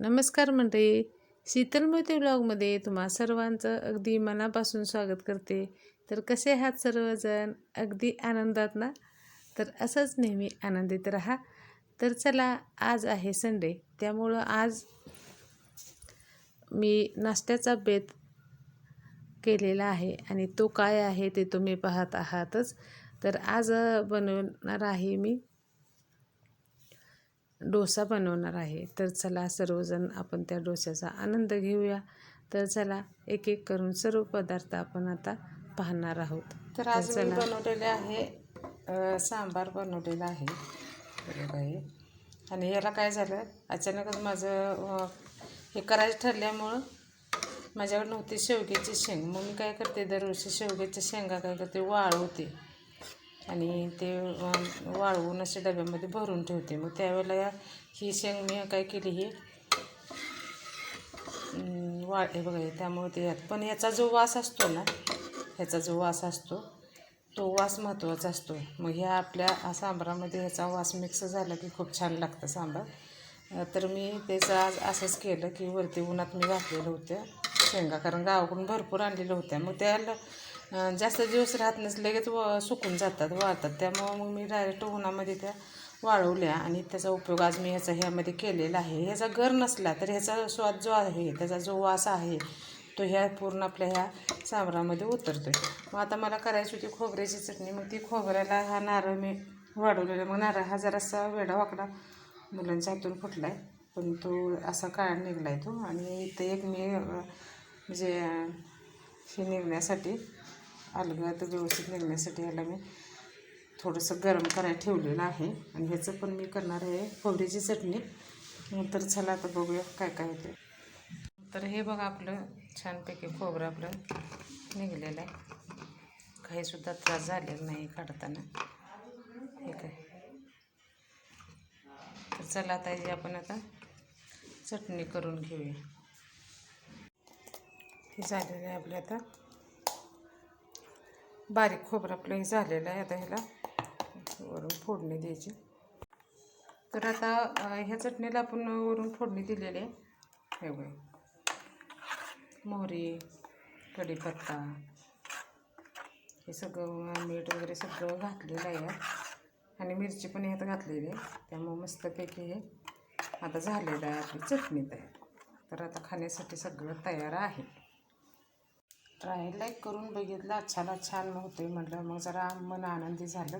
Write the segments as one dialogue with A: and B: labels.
A: नमस्कार मंडळी. शीतलमती ब्लॉगमध्ये तुम्हा सर्वांचं अगदी मनापासून स्वागत करते. तर कसे आहात सर्वजण? अगदी आनंदात ना? तर असंच नेहमी आनंदित राहा. तर चला आज आहे संडे. त्यामुळं आज मी नाश्त्याचा बेत केलेला आहे आणि तो काय आहे ते तुम्ही पाहत आहातच. तर आज बनवणार आहे मी डोसा बनवणार आहे. तर चला सर्वजण आपण त्या डोस्याचा आनंद घेऊया. तर चला एक एक करून सर्व पदार्थ आपण आता पाहणार आहोत.
B: तर आज मी बनवलेले आहे सांबार बनवलेला आहे. आणि याला काय झालं अचानकच माझं हे करायचं ठरल्यामुळं माझ्याकडे नव्हती शेवग्याची शेंग. मग मी काय करते दरवर्षी शेवग्याच्या शेंगा काय करते वाळवते. आणि ते वाळवून असे डब्यामध्ये भरून ठेवते. मग त्यावेळेला ही शेंग मी काय केली ही वाळ हे बघा त्यामुळे ते यात. पण याचा जो वास असतो ना ह्याचा जो वास असतो तो वास महत्त्वाचा असतो. मग ह्या आपल्या सांबारामध्ये ह्याचा वास मिक्स झाला की खूप छान लागतं सांबार. तर मी त्याचं आज असंच केलं की वरती उन्हात मी घातलेलं होत्या शेंगा. कारण गावाकडून भरपूर आणलेलं होत्या. मग त्याला जास्त दिवस राहत नसले लगेच व सुकून जातात वाळतात. त्यामुळं मग मी डायरेक्ट उन्हामध्ये त्या वाळवल्या आणि त्याचा उपयोग आज मी ह्याचा ह्यामध्ये केलेला आहे. ह्याचा गर नसला तर ह्याचा स्वाद जो आहे त्याचा जो वास आहे तो ह्या पूर्ण आपल्या ह्या सांबरामध्ये उतरतो मग आता मला करायची होती खोबऱ्याची चटणी. मग ती खोबऱ्याला हा नारळ मी वाढवलेला. मग नारळ हा जरासा वेडा वाकडा मुलांच्या हातून फुटला आहे पण तो असा काळा निघला आहे तो. आणि इथं एक मी म्हणजे हे निघण्यासाठी अलगद व्यवस्थित निघण्यासाठी ह्याला मी थोडंसं गरम करायला ठेवलेलं आहे. आणि ह्याचं पण मी करणार आहे खोबऱ्याची चटणी. नंतर चला आता बघूया काय काय होते तर हे बघा आपलं छानपैकी खोबरं आपलं निघलेलं आहे. काहीसुद्धा त्रास झालेला नाही काढताना. ठीक आहे तर चला आता हे आपण आता चटणी करून घेऊया. हे झालेलं आहे आपलं आता. बारीक खोबरं आपलं हे झालेलं आहे आता ह्याला. वरून फोडणी द्यायची. तर आता ह्या चटणीला आपण वरून फोडणी दिलेली आहे. हे बघ. मोहरी कढीपत्ता हे सगळं मीठ वगैरे सगळं घातलेलं आहे आणि मिरची पण ह्यात घातलेली आहे. त्यामुळं मस्तपैकी हे आता झालेलं आहे आपली चटणी तयार. तर आता खाण्यासाठी सगळं तयार आहे. ट्राय लाईक करून बघितलं अच्छाला छान होते म्हटलं मग जरा मन आनंदी झालं.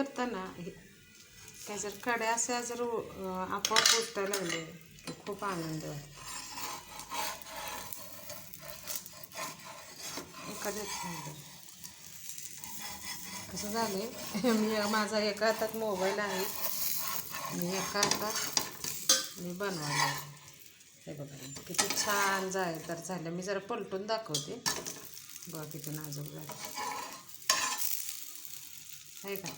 B: करताना हे काय जर कड्या अशा जर आपोआप उठता लागले की खूप आनंद वाटतो. एखाद्या कसं झालं मी माझा एका हातात मोबाईल आहे. मी एका हातात मी बनवायला हे बघा किती छान जाय तर झालं. मी जरा पलटून दाखवते. बघा किती नाजूक झालं आहे का?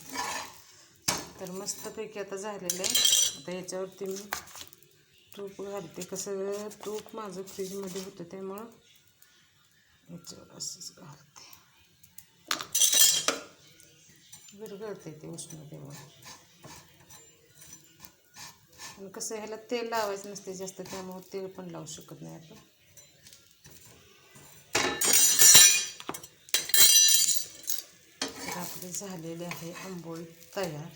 B: तर मस्तपैकी आता झालेलं आहे. आता याच्यावरती मी तूप घालते. कसं तूप माझं फ्रीजमध्ये होतं त्यामुळं याच्यावर असंच घालते. विरघळते ते उष्णतेमुळे आणि कसं ह्याला तेल लावायचं नसते जास्त त्यामुळं तेल पण लावू शकत नाही आपण तर आपली झालेली आहे आंबोळी तयार.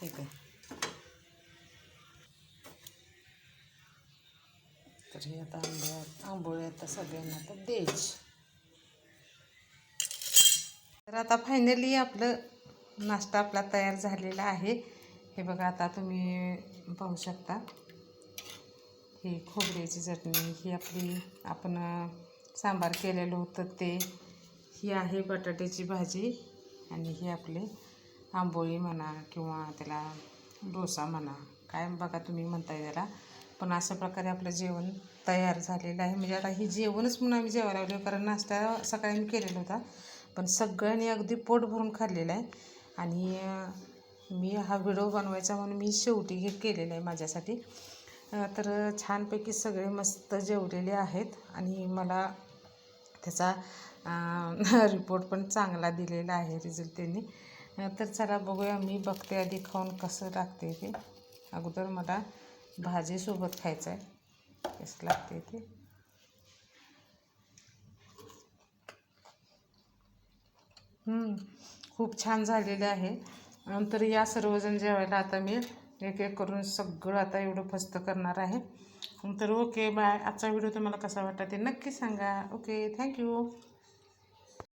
B: हे काय? तर हे आता आंबोळ्या आंबोळी आता सगळ्यांना आता द्यायची. तर आता फायनली आपलं नाश्ता आपला तयार झालेला आहे. हे बघा आता तुम्ही पाहू शकता. ही खोबऱ्याची चटणी ही आपली आपण सांबार केलेलं होतं ते. ही आहे बटाट्याची भाजी आणि ही आपले आंबोळी म्हणा किंवा त्याला डोसा म्हणा. काय बघा तुम्ही म्हणताय त्याला. पण अशा प्रकारे आपलं जेवण तयार झालेलं आहे. म्हणजे आता ही जेवणच म्हणून आम्ही जेवायला लागलो कारण नाश्ता सकाळी मी केलेला होता. पण सगळ्यांनी अगदी पोट भरून खाल्लेलं आहे. आणि मी हा व्हिडिओ बनवायचा म्हणून मी शेवटी हे केलेलं आहे माझ्यासाठी. तर छानपैकी सगळे मस्त जेवलेले आहेत. आणि मला त्याचा रिपोर्ट पण चांगला दिलेला आहे रिझल्ट त्यांनी. तर चला बघूया मी बघते आधी खाऊन कसं लागते ते. अगोदर मला भाजीसोबत खायचं आहे कसं लागते ते. खूप छान झालेले आहे. नंतर या सर्वजण जेवायला आता मी एक एक करून सगळं आता एवढं फस्त करणार आहे. तर ओके बाय. आजचा व्हिडिओ तुम्हाला कसा वाटला ते नक्की सांगा. Okay thank you.